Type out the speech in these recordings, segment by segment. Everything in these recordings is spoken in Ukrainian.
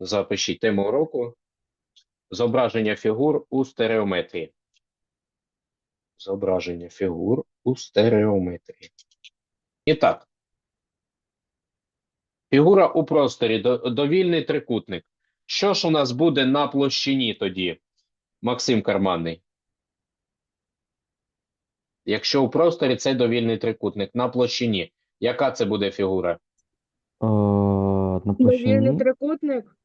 Запишіть тему уроку. Зображення фігур у стереометрії. Зображення фігур у стереометрії. І так. Фігура у просторі, довільний трикутник. Що ж у нас буде на площині тоді, Максим Карманний? Якщо у просторі це довільний трикутник, на площині, яка це буде фігура? Е, на Довільний трикутник.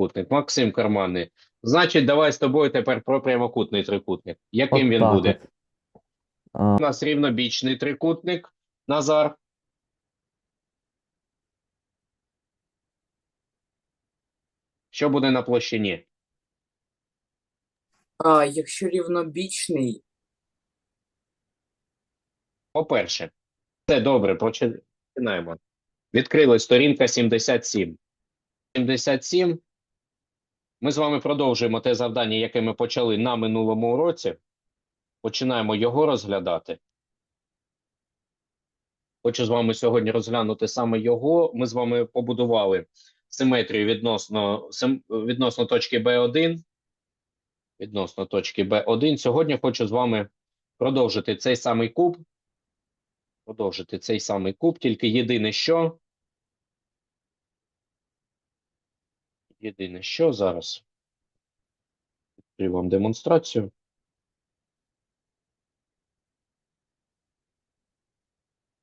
Трикутник. Максим Карманний. Значить, давай з тобою тепер про прямокутний трикутник. Яким От він так буде? А, У нас рівнобічний трикутник, Назар. Що буде на площині? А якщо рівнобічний, По-перше, це добре, починаємо. Відкрили сторінка 77. 77. Ми з вами продовжуємо те завдання, яке ми почали на минулому уроці. Починаємо його розглядати. Хочу з вами сьогодні розглянути саме його. Ми з вами побудували симетрію відносно, відносно точки B1. Відносно точки B1. Сьогодні хочу з вами продовжити цей самий куб. Продовжити цей самий куб, тільки єдине що. Єдине що зараз. Відкрию вам демонстрацію.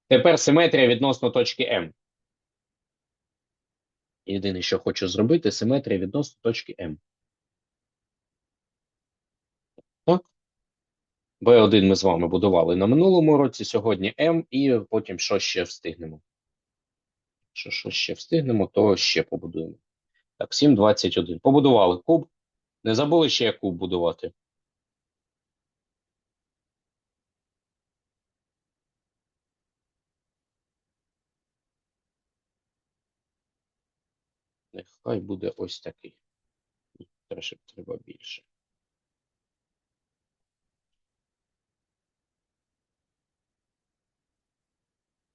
Тепер симетрія відносно точки М. Єдине, що хочу зробити, симетрія відносно точки М. Так. B1 ми з вами будували на минулому році, сьогодні М, і потім що ще встигнемо. Що, що ще встигнемо, то ще побудуємо. Так, 7,21. Побудували куб. Не забули ще як куб будувати. Нехай буде ось такий. Трошки треба більше.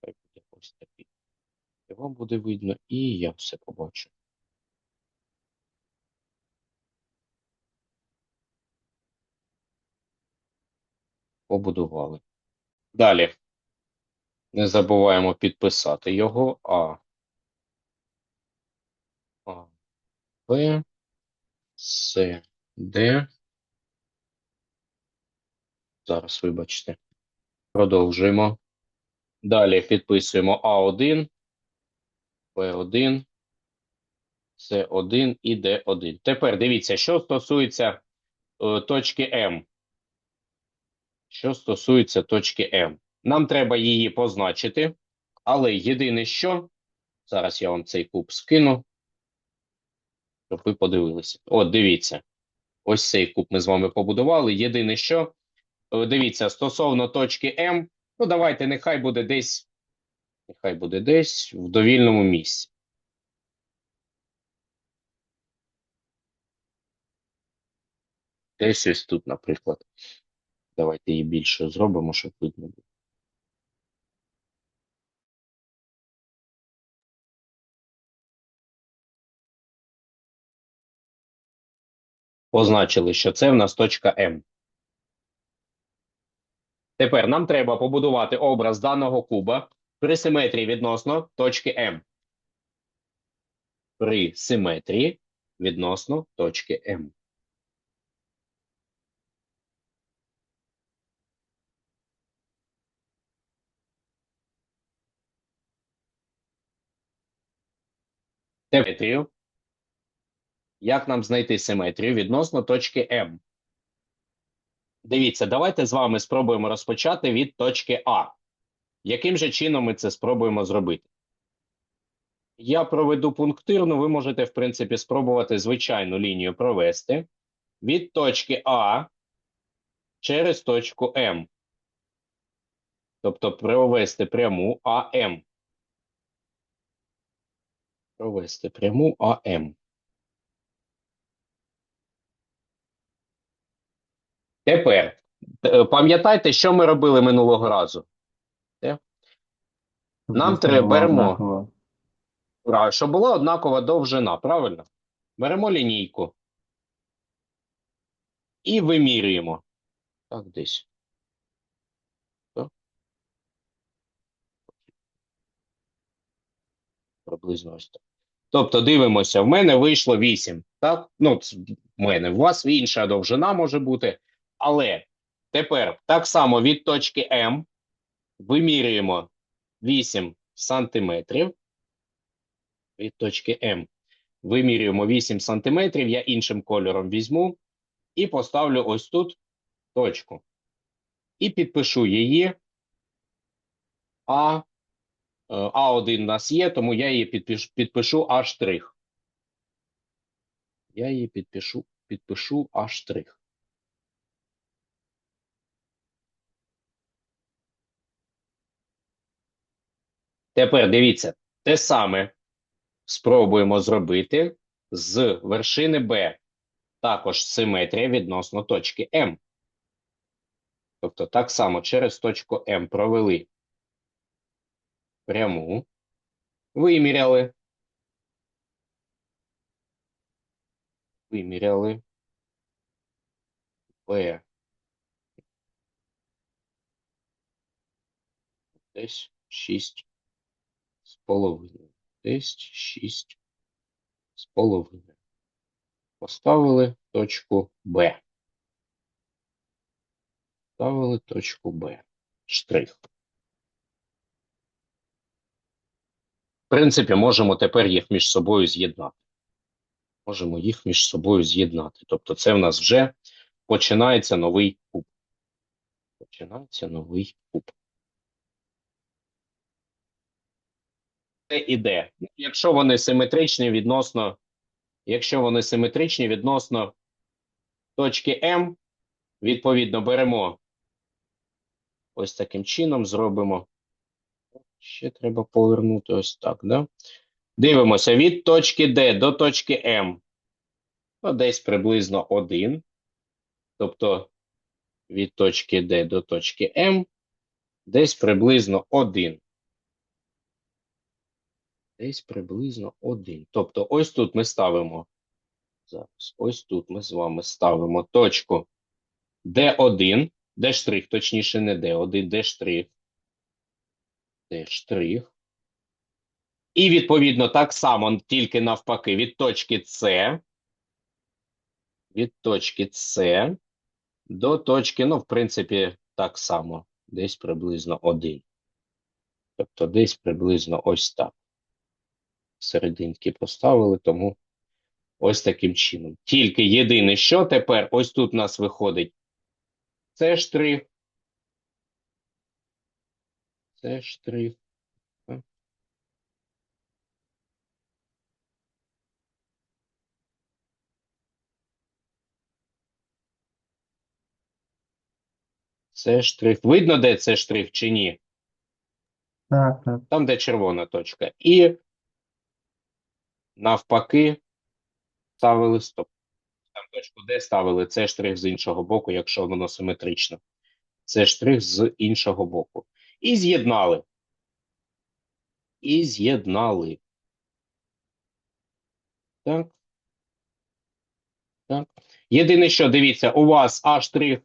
Хай буде ось такий. І вам буде видно, і я все побачу. Побудували. Далі. Не забуваємо підписати його. А. А. Б. С. Д. Зараз, вибачте. Продовжуємо. Далі підписуємо А1, Б1, С1 і Д1. Тепер дивіться, що стосується е, точки М. Що стосується точки М. Нам треба її позначити, але єдине що, зараз я вам цей куб скину, щоб ви подивилися. От, дивіться. Ось цей куб ми з вами побудували. Єдине що, е, дивіться, стосовно точки М, ну давайте, нехай буде десь, нехай буде десь в довільному місці. Десь ось тут, наприклад. Давайте її більше зробимо, щоб видно було. Позначили, що це в нас точка М. Тепер нам треба побудувати образ даного куба при симетрії відносно точки М. При симетрії відносно точки М. Симетрію. Як нам знайти симетрію відносно точки М? Дивіться, давайте з вами спробуємо розпочати від точки А. Яким же чином ми це спробуємо зробити? Я проведу пунктирну, ви можете, в принципі, спробувати звичайну лінію провести від точки А через точку М. Тобто провести пряму АМ. Провести пряму АМ. Тепер е, пам'ятайте, що ми робили минулого разу. Нам треба беремо. щоб була однакова довжина, правильно? Беремо лінійку і вимірюємо. Так, десь. Приблизно ось так. Тобто дивимося, в мене вийшло 8. Так? Ну, в мене, в вас інша довжина може бути. Але тепер так само від точки М вимірюємо 8 сантиметрів. Від точки М вимірюємо 8 сантиметрів. Я іншим кольором візьму і поставлю ось тут точку. І підпишу її. А, е, А1 у нас є, тому я її підпишу, підпишу А штрих. Я її підпишу, підпишу А штрих. Тепер дивіться, те саме спробуємо зробити з вершини Б. Також симетрія відносно точки М. Тобто так само через точку М провели пряму, виміряли, виміряли Б. Десь 6 з половиною. Десь 6 з половиною. Поставили точку Б. Ставили точку Б. Штрих. Принципі, можемо тепер їх між собою з'єднати. Можемо їх між собою з'єднати. Тобто це в нас вже починається новий куб. Починається новий куб. Це іде. Якщо вони симетричні відносно, якщо вони симетричні відносно точки М, відповідно беремо ось таким чином, зробимо. Ще треба повернути ось так, да? Дивимося від точки Д до точки М. Ну, десь приблизно 1. Тобто від точки Д до точки М десь приблизно 1. Десь приблизно 1. Тобто ось тут ми ставимо. Зараз, ось тут ми з вами ставимо точку D1, D точніше не D1, D штрих. Штрих. І відповідно так само, тільки навпаки, від точки С, від точки С до точки, ну, в принципі, так само, десь приблизно 1. Тобто десь приблизно ось так. Серединки поставили, тому ось таким чином. Тільки єдине, що тепер, ось тут у нас виходить це штрих, це штрих. Це штрих. Видно, де це штрих чи ні? Так, так. Там, де червона точка. І навпаки ставили стоп. Там точку Д ставили це штрих з іншого боку, якщо воно симетрично. Це штрих з іншого боку. І з'єднали. І з'єднали. Так. Так. Єдине, що дивіться, у вас А штрих,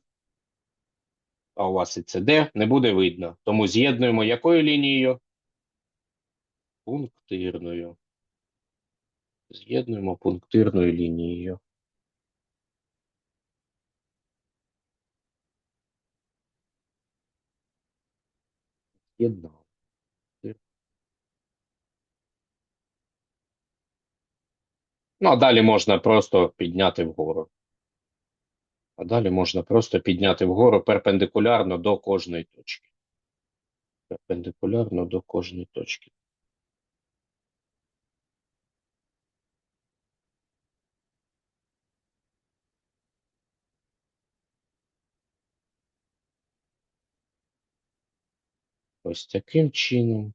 а у вас і Д не буде видно. Тому з'єднуємо якою лінією? Пунктирною. З'єднуємо пунктирною лінією. З'єднали. Ну, а далі можна просто підняти вгору. А далі можна просто підняти вгору перпендикулярно до кожної точки. Перпендикулярно до кожної точки. Ось таким чином.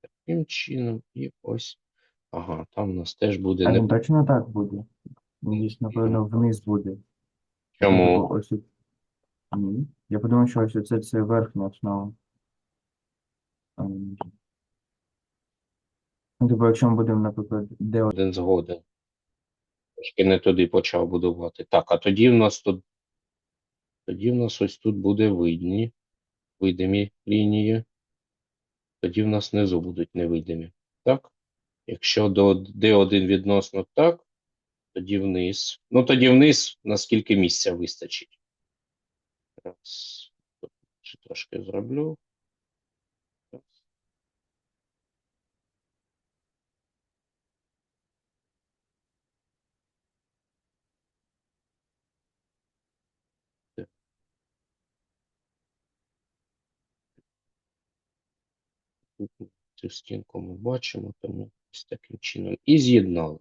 Таким чином і ось. Ага, там у нас теж буде А не точно так буде? Він напевно, вниз буде. чому. Ось. Ні. Я подумав, що ось це, це верхня основа. Типу, якщо ми будемо, наприклад, де Один згоден. Трошки не туди почав будувати. Так, а тоді в нас тут. Тоді в нас ось тут буде видні, видимі лінії. Тоді в нас внизу будуть невидимі. Так? Якщо до D1 відносно так, тоді вниз. Ну, тоді вниз, наскільки місця вистачить. Раз. Трошки зроблю. Раз. Тут цю стінку ми бачимо, тому ось таким чином. І з'єднали.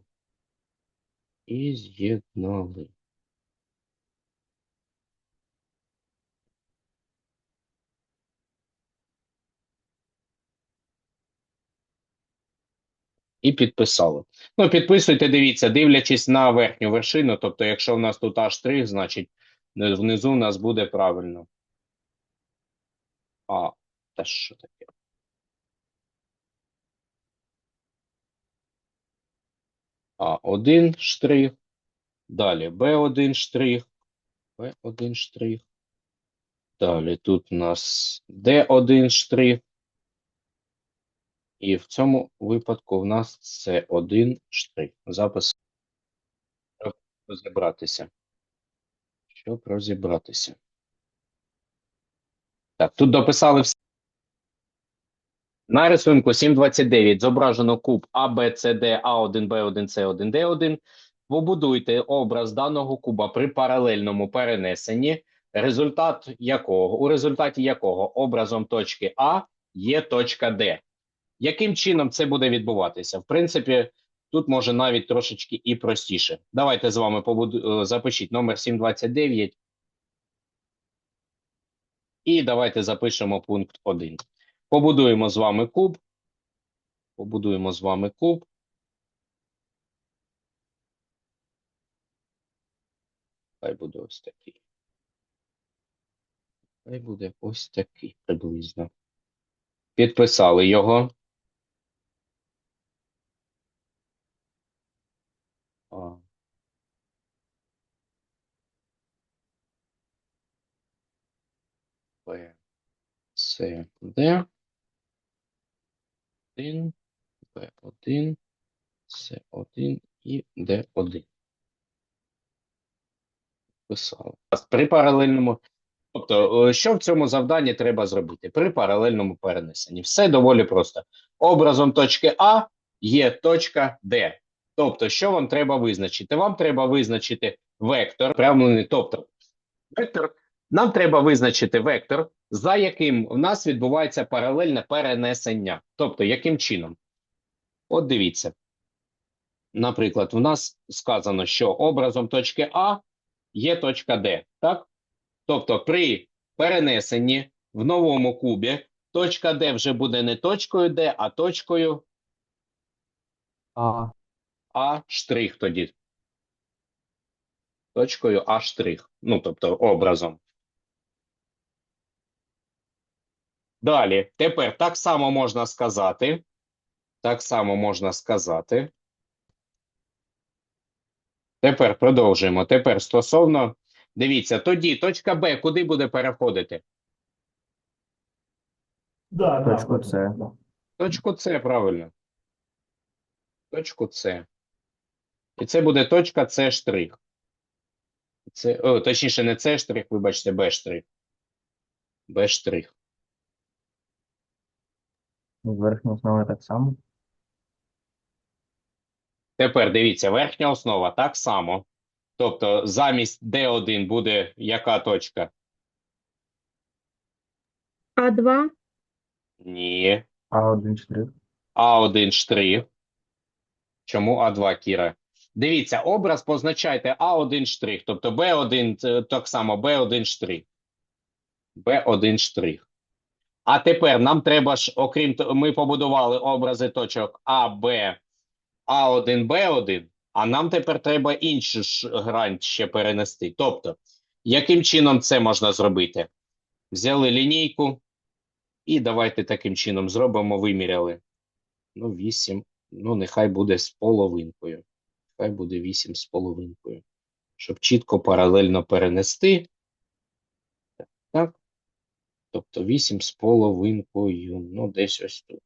І з'єднали. І підписали. Ну, підписуйте, дивіться, дивлячись на верхню вершину. Тобто, якщо в нас тут А', значить внизу у нас буде правильно. А, та що таке? А1 штрих. Далі Б1 штрих. Б1 штрих. Далі тут у нас Д1 штрих. І в цьому випадку в нас це один штрих. Запис. Щоб розібратися. Щоб розібратися. Так, тут дописали все. На рисунку 7.29 зображено куб Д, А1, Б1, С1, Д1. Побудуйте образ даного куба при паралельному перенесенні, результат якого, у результаті якого образом точки А є точка Д. Яким чином це буде відбуватися? В принципі, тут може навіть трошечки і простіше. Давайте з вами побуду... е, запишіть номер 729. І давайте запишемо пункт 1. Побудуємо з вами куб. Побудуємо з вами куб. Хай буде ось такий. Хай буде ось такий приблизно. Підписали його. А. Б, С. 1, Б1, С1 і Д1. Писали. При паралельному. Тобто, що в цьому завданні треба зробити? При паралельному перенесенні. Все доволі просто. Образом точки А є точка Д. Тобто, що вам треба визначити? Вам треба визначити вектор, прямлений, тобто вектор. Нам треба визначити вектор, за яким у нас відбувається паралельне перенесення. Тобто, яким чином? От дивіться. Наприклад, у нас сказано, що образом точки А є точка Д. Так? Тобто, при перенесенні в новому кубі точка Д вже буде не точкою Д, а точкою А. А штрих тоді. Точкою А штрих. Ну, тобто образом. Далі. Тепер так само можна сказати. Так само можна сказати. Тепер продовжуємо. Тепер стосовно. Дивіться, тоді точка Б куди буде переходити? Точку С. Точку С, правильно. Точку С. І це буде точка С штрих. Це, о, точніше, не С штрих, вибачте, Б штрих. Б штрих. Верхня основа так само. Тепер дивіться, верхня основа так само. Тобто замість D1 буде яка точка? А2, Ні. А1 штрих. А1 штрих. Чому А2, Кіра? Дивіться, образ позначайте А1 штрих, тобто Б1 так само Б1 штрих. Б1 штрих. А тепер нам треба ж, окрім того, ми побудували образи точок А, Б, А1, Б1, а нам тепер треба іншу ж грань ще перенести. Тобто, Яким чином це можна зробити? Взяли лінійку і давайте таким чином зробимо, виміряли. Ну, 8, ну, нехай буде з половинкою. Нехай буде 8 з половинкою. Щоб чітко паралельно перенести. Тобто 8 з половинкою, ну, десь ось тут.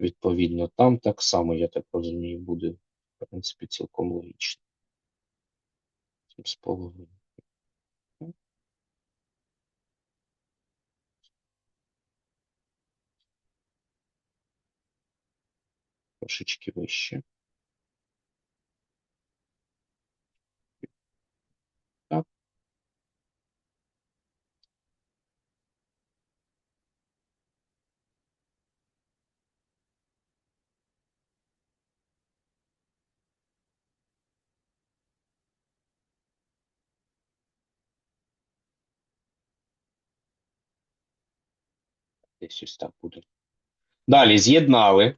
Відповідно, там так само, я так розумію, буде, в принципі, цілком логічно. 8 з половинкою. Трошечки вище. Десь ось так буде. Далі з'єднали.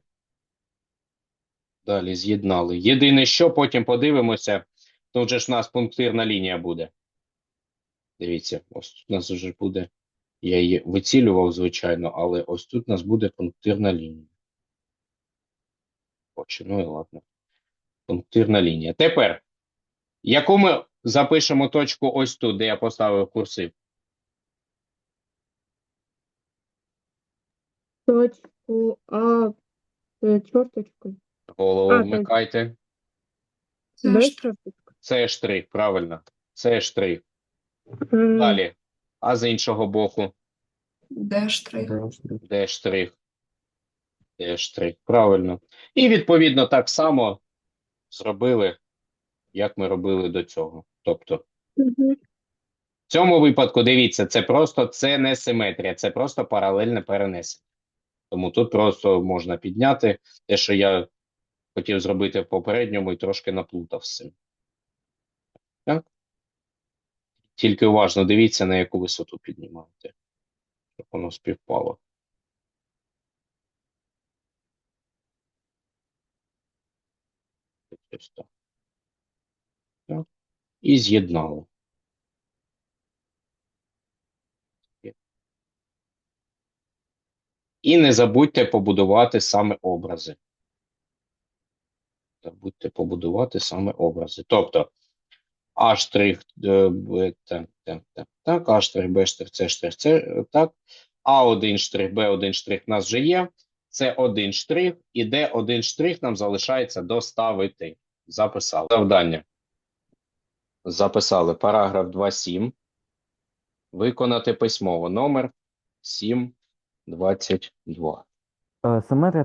Далі з'єднали. Єдине, що потім подивимося, тут же ж у нас пунктирна лінія буде. Дивіться, ось тут у нас вже буде. Я її вицілював, звичайно, але ось тут у нас буде пунктирна лінія. Ну і ладно. Пунктирна лінія. Тепер, яку ми запишемо точку ось тут, де я поставив курсив? Точку А е, чорточкою. Голову А, так. вмикайте. Без чорточки. Це штрих, правильно. Це штрих. М, Далі. А з іншого боку, Де штрих? Де штрих? де штрих? Де штрих, правильно. І відповідно так само зробили, як ми робили до цього. Тобто, мгм. в цьому випадку, дивіться, це просто це не симетрія, це просто паралельне перенесення. Тому тут просто можна підняти те, що я хотів зробити в попередньому і трошки наплутав з цим. Так? Тільки уважно дивіться, на яку висоту піднімаєте, щоб воно співпало. Так. І з'єднали. І не забудьте побудувати саме образи. Забудьте побудувати саме образи. Тобто А', е, так, так, так, так, А', Б', С', С, так. А один штрих, Б1 штрих у нас вже є. Це один штрих, і Д1 штрих нам залишається доставити. Записали. Завдання. Записали параграф 2.7. Виконати письмово номер 7. 22. Е, Симметрія